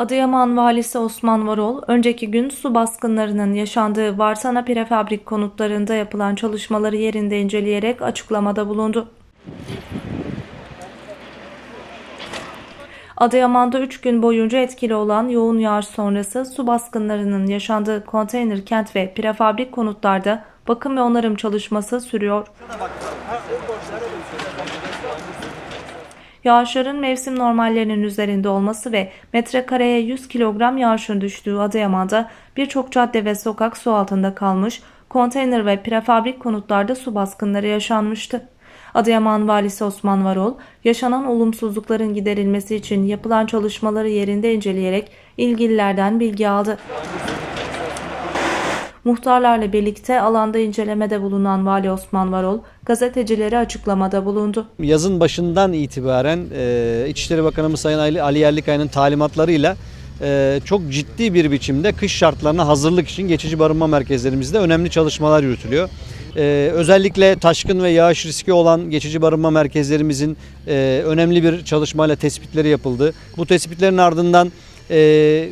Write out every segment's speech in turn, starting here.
Adıyaman Valisi Osman Varol, önceki gün su baskınlarının yaşandığı Varsana Prefabrik konutlarında yapılan çalışmaları yerinde inceleyerek açıklamada bulundu. Adıyaman'da 3 gün boyunca etkili olan yoğun yağış sonrası su baskınlarının yaşandığı konteyner kent ve prefabrik konutlarda bakım ve onarım çalışması sürüyor. Yağışların mevsim normallerinin üzerinde olması ve metrekareye 100 kilogram yağışın düştüğü Adıyaman'da birçok cadde ve sokak su altında kalmış, konteyner ve prefabrik konutlarda su baskınları yaşanmıştı. Adıyaman Valisi Osman Varol, yaşanan olumsuzlukların giderilmesi için yapılan çalışmaları yerinde inceleyerek ilgililerden bilgi aldı. Muhtarlarla birlikte alanda incelemede bulunan Vali Osman Varol, gazetecilere açıklamada bulundu. Yazın başından itibaren e, İçişleri Bakanımız Sayın Ali, Ali Yerlikaya'nın talimatlarıyla e, çok ciddi bir biçimde kış şartlarına hazırlık için geçici barınma merkezlerimizde önemli çalışmalar yürütülüyor. E, özellikle taşkın ve yağış riski olan geçici barınma merkezlerimizin e, önemli bir çalışmayla tespitleri yapıldı. Bu tespitlerin ardından e,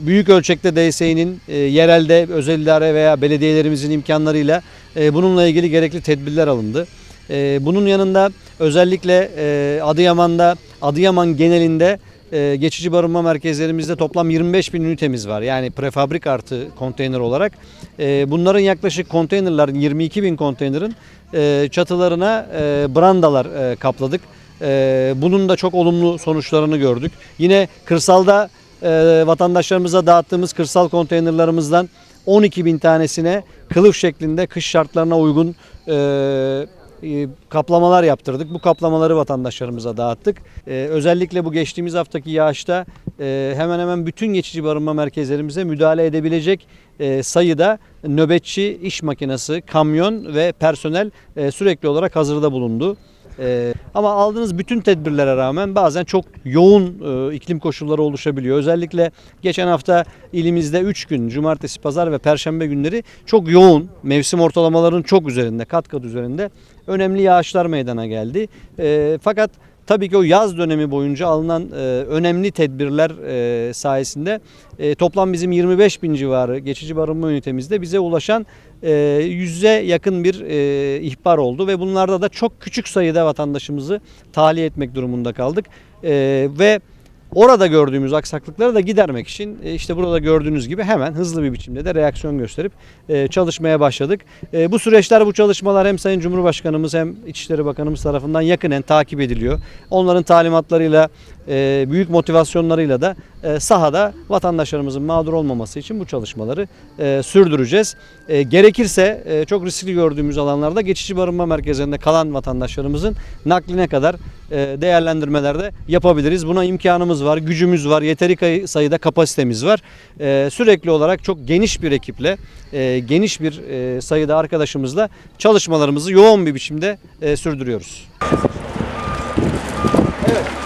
büyük ölçekte DSİ'nin e, yerelde özel idare veya belediyelerimizin imkanlarıyla e, bununla ilgili gerekli tedbirler alındı. E, bunun yanında özellikle e, Adıyaman'da, Adıyaman genelinde e, geçici barınma merkezlerimizde toplam 25 bin ünitemiz var. Yani prefabrik artı konteyner olarak. E, bunların yaklaşık konteynerların 22 bin konteynerin e, çatılarına e, brandalar e, kapladık. E, bunun da çok olumlu sonuçlarını gördük. Yine kırsalda e, vatandaşlarımıza dağıttığımız kırsal konteynerlarımızdan 12 bin tanesine kılıf şeklinde kış şartlarına uygun e, e, kaplamalar yaptırdık. Bu kaplamaları vatandaşlarımıza dağıttık. E, özellikle bu geçtiğimiz haftaki yağışta e, hemen hemen bütün geçici barınma merkezlerimize müdahale edebilecek e, sayıda nöbetçi iş makinesi, kamyon ve personel sürekli olarak hazırda bulundu. Ee, ama aldığınız bütün tedbirlere rağmen bazen çok yoğun e, iklim koşulları oluşabiliyor. Özellikle geçen hafta ilimizde 3 gün cumartesi, pazar ve perşembe günleri çok yoğun mevsim ortalamaların çok üzerinde, kat kat üzerinde önemli yağışlar meydana geldi. Ee, fakat Tabii ki o yaz dönemi boyunca alınan e, önemli tedbirler e, sayesinde e, toplam bizim 25 bin civarı geçici barınma ünitemizde bize ulaşan e, yüze yakın bir e, ihbar oldu ve bunlarda da çok küçük sayıda vatandaşımızı tahliye etmek durumunda kaldık. E, ve Orada gördüğümüz aksaklıkları da gidermek için e, işte burada gördüğünüz gibi hemen hızlı bir biçimde de reaksiyon gösterip e, çalışmaya başladık. E, Bu süreçler, bu çalışmalar hem Sayın Cumhurbaşkanımız hem İçişleri Bakanımız tarafından yakinen takip ediliyor. Onların talimatlarıyla, büyük motivasyonlarıyla da sahada vatandaşlarımızın mağdur olmaması için bu çalışmaları sürdüreceğiz. Gerekirse çok riskli gördüğümüz alanlarda geçici barınma merkezlerinde kalan vatandaşlarımızın nakline kadar e, değerlendirmelerde yapabiliriz. Buna imkanımız var, gücümüz var, yeteri sayıda kapasitemiz var. E, sürekli olarak çok geniş bir ekiple, e, geniş bir sayıda arkadaşımızla çalışmalarımızı yoğun bir biçimde sürdürüyoruz. Evet.